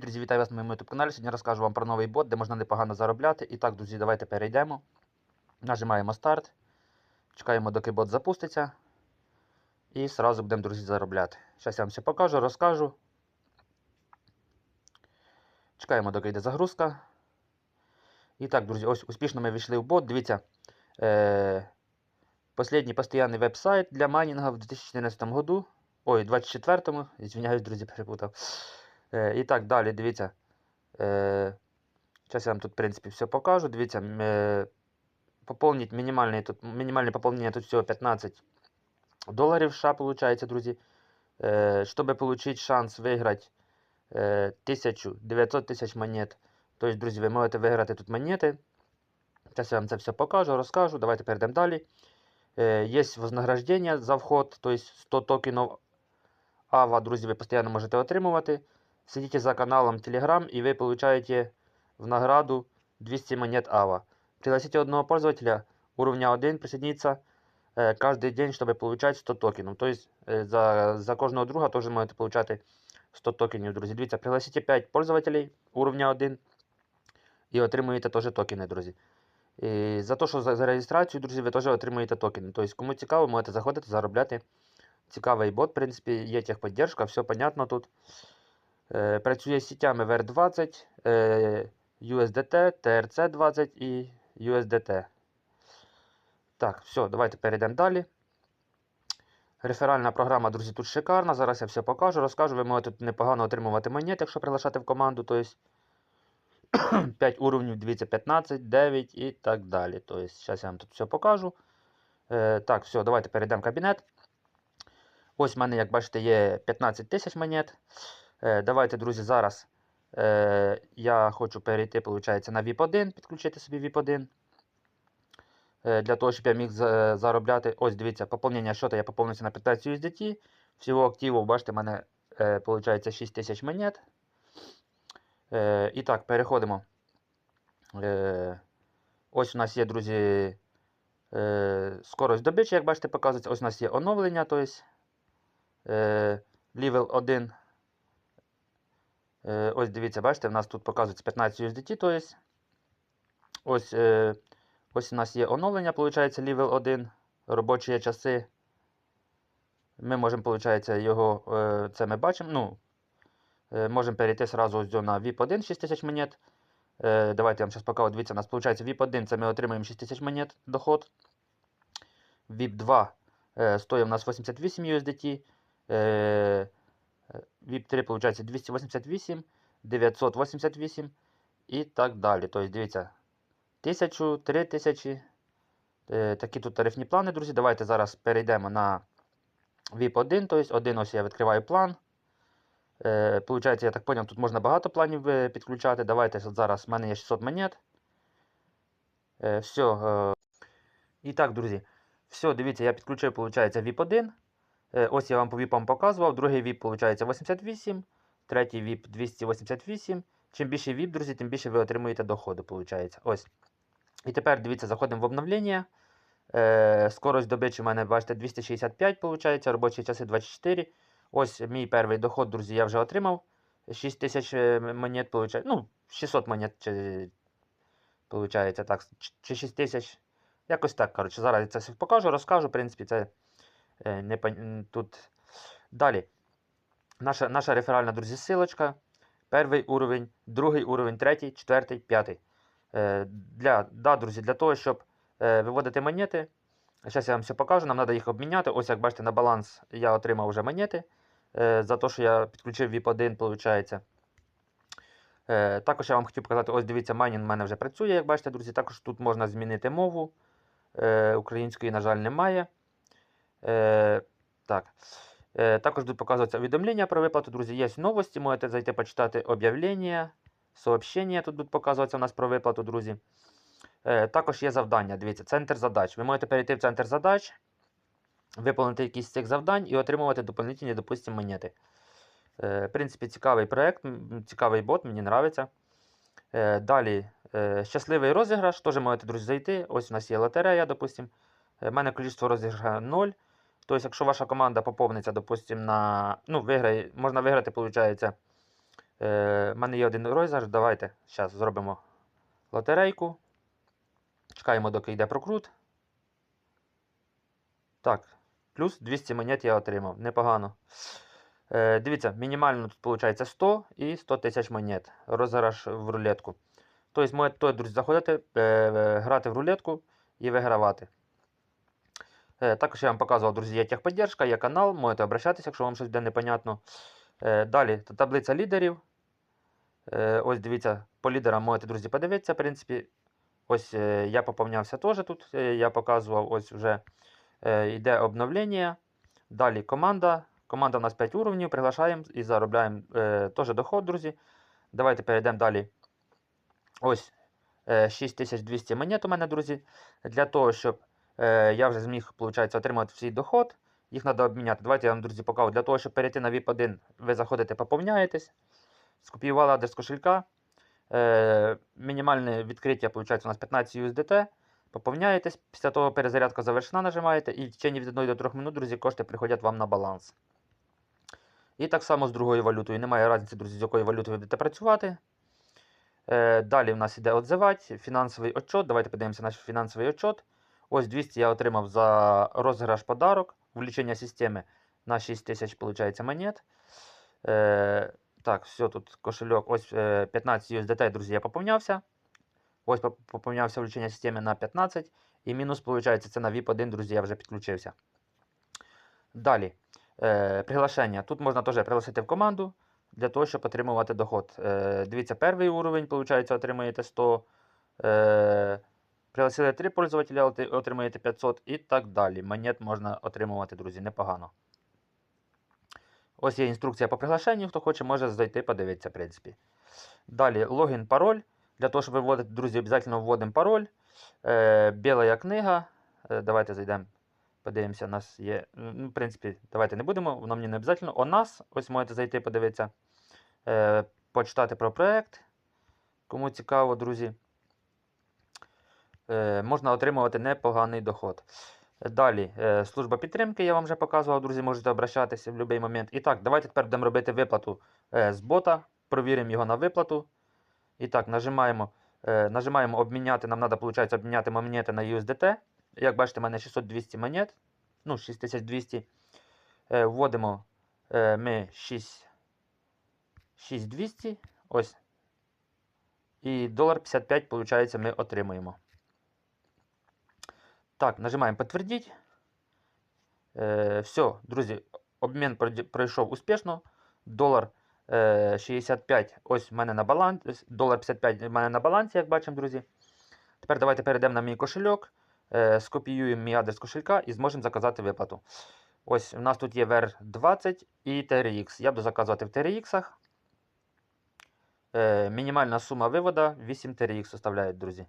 Друзі, вітаю вас на моєму YouTube каналі. Сьогодні розкажу вам про новий бот, де можна непогано заробляти. І так, друзі, давайте перейдемо. Нажимаємо старт. Чекаємо, доки бот запуститься. І одразу будемо, друзі, заробляти. Зараз я вам все покажу, розкажу. Чекаємо, доки йде загрузка. І так, друзі, ось успішно ми війшли в бот. Дивіться. Е- Последній постійний веб-сайт для майнінга в 2014 году. Ой, 24-му. Звиняюсь, друзі, перепутав. Е, і так, далі, дивіться. Е, Зараз я вам тут, в принципі, все покажу. Дивіться, е, поповнить мінімальне, тут, мінімальне поповнення тут всього 15 доларів США, виходить, друзі. Е, щоб отримати шанс виграти е, 1900 тисяч монет. Тобто, друзі, ви можете виграти тут монети. Зараз я вам це все покажу, розкажу. Давайте перейдемо далі. Е, Є вознаграждення за вход, тобто 100 токенів АВА, друзі, ви постійно можете отримувати. Следите за каналом Telegram, и вы получаете в награду 200 монет АВА. Пригласите одного пользователя уровня 1 присоединиться э, каждый день, чтобы получать 100 токенов. То есть э, за, за кожного друга тоже можете получать 100 токенів, друзі. Дивіться, пригласите 5 пользователей уровня 1 і отримуєте теж токени, друзі. І за те, що за, за реєстрацію, друзі, ви теж отримуєте токени. Тобто, кому цікаво, можете заходити, заробляти. Цікавий бот, в принципі, є техподдержка, все понятно тут. Е, Працює з сітями VR20, е, USDT, TRC20 і USDT. Так, все, давайте перейдемо далі. Реферальна програма, друзі, тут шикарна. Зараз я все покажу, розкажу. Ви можете тут непогано отримувати монет, якщо приглашати в команду. Тобто 5 уровнів, дивіться, 15, 9 і так далі. Тобто, зараз я вам тут все покажу. Е, так, все, давайте перейдемо в кабінет. Ось в мене, як бачите, є 15 тисяч монет. Е, Давайте, друзі, зараз е, я хочу перейти, виходить, на VIP1, підключити собі VIP1. Е, для того, щоб я міг заробляти. Ось, дивіться, поповнення щота я поповнився на 15 USDT. Всього активів, бачите, в мене виходить 6 тисяч монет. І так, переходимо. Ось у нас є, друзі, скорость добичі, як бачите, показується. Ось у нас є оновлення, тобто level 1. Е, ось дивіться, бачите, в нас тут показується 15 USDT, тобто ось, е, ось у нас є оновлення, виходить, level 1, робочі часи. Ми можемо, виходить, його, е, це ми бачимо. Ну, можемо перейти сразу ось на VIP1 6000 монет. Давайте я вам зараз покажу. Дивіться, у нас виходить VIP1, це ми отримуємо 6000 монет доход. VIP2 е, стоїть у нас 88 USDT. Е, VIP3 виходить 288, 988 і так далі. Тобто, дивіться, 1000, 3000. Е, такі тут тарифні плани, друзі. Давайте зараз перейдемо на VIP1. Тобто, один ось я відкриваю план. Е, Получається, я так зрозумів, тут можна багато планів е, підключати. Давайте зараз в мене є 600 монет. Е, все. І так, друзі. Все, дивіться, я підключив, виходить, VIP1. Е, ось я вам по VIP показував. Другий VIP, виходить, 88. Третій VIP 288. Чим більше VIP, друзі, тим більше ви отримуєте доходу, виходить. Ось. І тепер дивіться, заходимо в обновлення. Е, скорость добичі у мене, бачите, 265, виходить, робочі часи 24. Ось мій перший доход, друзі, я вже отримав. 6 тисяч е, монет, виходить. Ну, 600 монет, чи, так, чи 6 тисяч. Якось так, коротше, зараз я це все покажу, розкажу, в принципі, це е, не тут. Далі. Наша, наша реферальна, друзі, силочка. Перший уровень, другий уровень, третій, четвертий, п'ятий. Е, для, да, друзі, для того, щоб е, виводити монети. Зараз я вам все покажу, нам треба їх обміняти. Ось, як бачите, на баланс я отримав вже монети. Е, за те, що я підключив VIP1, виходить. Е, також я вам хотів показати, ось дивіться, майнінг в мене вже працює, як бачите, друзі. Також тут можна змінити мову. Е, української, на жаль, немає. Е, так. Е, також тут показується повідомлення про виплату, друзі. Є новості, можете зайти почитати об'явлення, сообщення тут будуть показуватися у нас про виплату, друзі. Е, також є завдання. Дивіться, центр задач. Ви можете перейти в центр задач, виповнити якісь з цих завдань і отримувати доповнительні, допустимо, монети. Е, в принципі, цікавий проект, цікавий бот, мені подобається. Е, далі, е, щасливий розіграш, теж можете, друзі, зайти. Ось у нас є лотерея, допустимо. У мене кількість розіграша 0. Тобто, якщо ваша команда поповниться, допустимо, на. Ну, виграє, можна виграти, виходить, Е, в мене є один розіграш. Давайте зараз зробимо лотерейку. Чекаємо, доки йде прокрут. Так, плюс 200 монет я отримав. Непогано. Е, дивіться, мінімально тут виходить 100 і 100 тисяч монет. Розіграш в рулетку. Тобто, можете, друзі, заходити, е, грати в рулетку і вигравати. Е, також я вам показував, друзі, є техподдержка, є канал, можете обращатися, якщо вам щось буде непонятно. Е, далі таблиця лідерів. Е, ось дивіться, по лідерам можете, друзі, подивитися. В принципі, ось я поповнявся теж тут. я показував, ось вже йде обновлення. Далі команда. Команда у нас 5 уровнів, приглашаємо і заробляємо теж доход, друзі. Давайте перейдемо далі. Ось е, 6200 монет у мене, друзі. Для того, щоб я вже зміг, виходить, отримати свій доход. Їх треба обміняти. Давайте я вам, друзі, покажу. Для того, щоб перейти на VIP1, ви заходите, поповняєтесь. Скопіювали адрес кошелька. Е, мінімальне відкриття, виходить, у нас 15 USDT. Поповняєтесь, після того перезарядка завершена, нажимаєте, і в течение від 1 до 3 минут, друзі, кошти приходять вам на баланс. І так само з другою валютою. Немає різниці, друзі, з якою валютою ви будете працювати. Е, далі в нас іде отзивати, фінансовий отчет. Давайте подивимося наш фінансовий отчет. Ось 200 я отримав за розіграш подарок, влічення системи на 6 тисяч, виходить, монет. Е, так, все, тут кошельок. Ось е, 15 USDT, друзі, я поповнявся. Ось поповнявся влічення системи на 15. І мінус, виходить, це на VIP1, друзі, я вже підключився. Далі. Е, приглашення. Тут можна теж пригласити в команду для того, щоб отримувати доход. Е, дивіться, перший уровень, виходить, отримаєте 100. Е, пригласили 3 пользователя, отримаєте 500 і так далі. Монет можна отримувати, друзі, непогано. Ось є інструкція по приглашенню. Хто хоче, може зайти, подивитися, в принципі. Далі логін, пароль. Для того, щоб виводити, друзі, обов'язково вводимо пароль. Е, біла книга. Е, давайте зайдемо. Подивимося, у нас є. Ну, в принципі, давайте не будемо, воно мені не обов'язково. У нас, ось можете зайти, подивитися, е, почитати про проект. Кому цікаво, друзі. Е, можна отримувати непоганий доход. Далі, е, служба підтримки, я вам вже показував, друзі, можете обращатися в будь-який момент. І так, давайте тепер будемо робити виплату е, з бота. Провіримо його на виплату. І так, нажимаємо, нажимаємо обміняти. Нам треба, виходить, обміняти монети на USDT. Як бачите, в мене 600-200 монет. Ну, 6200. Е, вводимо ми 6, 6200. Ось. І долар 55, виходить, ми отримуємо. Так, нажимаємо підтвердіть. Е, все, друзі, обмін пройшов успішно. Долар е, 65 ось в мене на балансі. Долар 55 в мене на балансі, як бачимо, друзі. Тепер давайте перейдемо на мій кошельок, е, скопіюємо мій адрес кошелька і зможемо заказати виплату. Ось у нас тут є VR20 і TRX. Я буду заказувати в TRX. Е, мінімальна сума виводу 8 TRX составляє, друзі.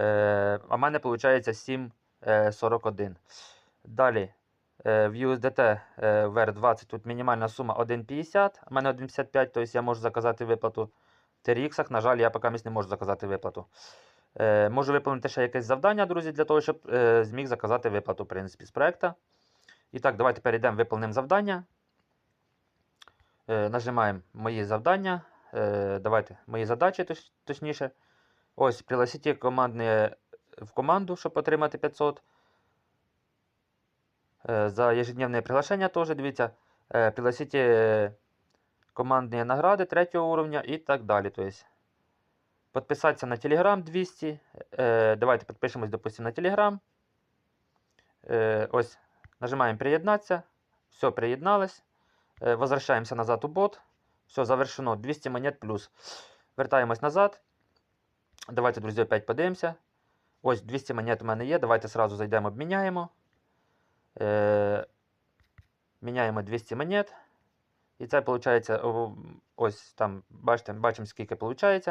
Е, а в мене виходить 7,41. Далі е, в USDT е, VR20 тут мінімальна сума 1,50. У мене 1,55, тобто я можу заказати виплату в TRX. На жаль, я поки не можу заказати виплату. Е, можу виповнити ще якесь завдання, друзі, для того, щоб е, зміг заказати виплату в принципі, з проекту. І так, давайте перейдемо, виповнимо завдання. Е, нажимаємо мої завдання. Е, давайте мої задачі, точ- точніше. Ось, пригласите командне в команду, щоб отримати 500. Е, За ежедневне приглашення теж, дивіться, е, пригласите командні награди третього уровня і так далі. То есть, подписатися на Telegram 200. Е, Давайте підпишемось, допустим, на Telegram. Ось, нажимаємо приєднатися. Все, приєднались. Е, Возвращаємося назад у бот. Все, завершено. 200 монет плюс. Вертаємось назад. Давайте, друзі, опять подивимося. Ось 200 монет у мене є. Давайте сразу зайдемо, обміняємо. Е, міняємо 200 монет. І це виходить, ось там, бачите, бачимо, скільки виходить.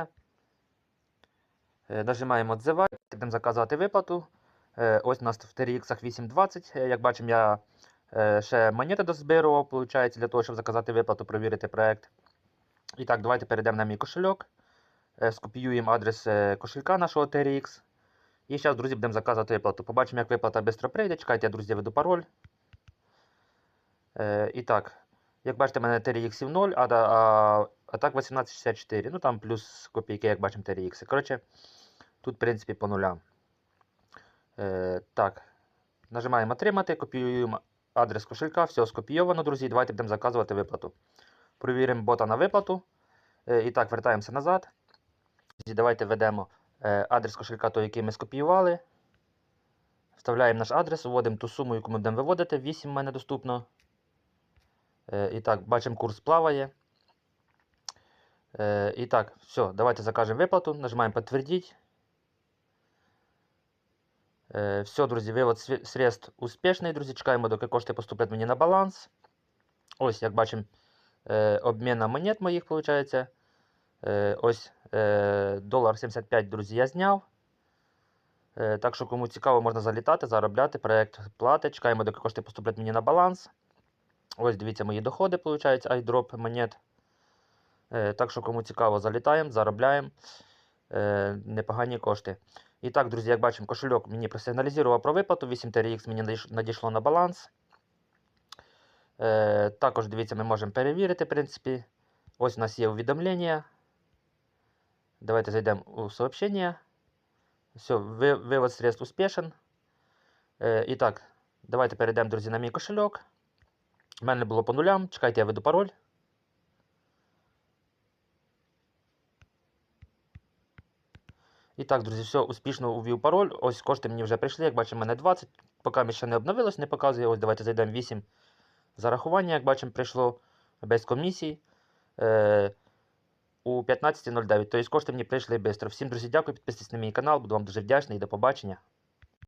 Е, нажимаємо «Отзивати», будемо заказувати виплату. Е, ось у нас в TRX 820. Е, Як бачимо, я е, ще монети дозбирував, виходить, для того, щоб заказати виплату, провірити проект. І так, давайте перейдемо на мій кошельок. Е, Скопіюємо адрес е, кошелька нашого TRX. І зараз, друзі, будемо заказувати виплату. Побачимо, як виплата швидко прийде. Чекайте, я, друзі, веду пароль. Е, і так, Як бачите, в мене TRX 0, а, а, а так 1864. Ну там плюс копійки, як бачимо, TRX. Коротше, тут, в принципі, по нулям. Е, так. Нажимаємо отримати, копіюємо адрес кошелька, все скопійовано, друзі. Давайте будемо заказувати виплату. Провіримо бота на виплату. І так, вертаємося назад. Друзі, Давайте введемо е, адрес кошелька, той, який ми скопіювали. Вставляємо наш адрес, вводимо ту суму, яку ми будемо виводити. 8 в мене доступно. Е, і так, бачимо, курс плаває. Е, і так, все, давайте закажемо виплату. Нажимаємо підтвердіть. Все, друзі, вивод средств успішний, друзі. Чекаємо, доки кошти поступлять мені на баланс. Ось, як бачимо, обміна монет моїх, виходить. Ось долар 75, друзі, я зняв. Е, так що, кому цікаво, можна залітати, заробляти. Проект платить. Чекаємо, доки кошти поступлять мені на баланс. Ось дивіться мої доходи, виходить, iDrop монет. Е, так що, кому цікаво, залітаємо, заробляємо е, непогані кошти. І так, друзі, як бачимо, кошельок мені просигналізував про виплату. 8 TRX мені надійшло на баланс. Е, також, дивіться, ми можемо перевірити, в принципі. Ось у нас є увідомлення. Давайте зайдемо у сообщення. Все, ви- вивод средств успішен. Е, і так, давайте перейдемо, друзі, на мій кошельок. У мене було по нулям. Чекайте, я веду пароль. І так, друзі, все, успішно увів пароль. Ось кошти мені вже прийшли. Як бачимо, мене 20. Поки ми ще не обновилось, не показує. Ось давайте зайдемо 8 зарахування, як бачимо, прийшло без комісій. Е, у 15.09. Тобто кошти мені прийшли швидко. Всім, друзі, дякую. Підписуйтесь на мій канал, буду вам дуже вдячний до побачення.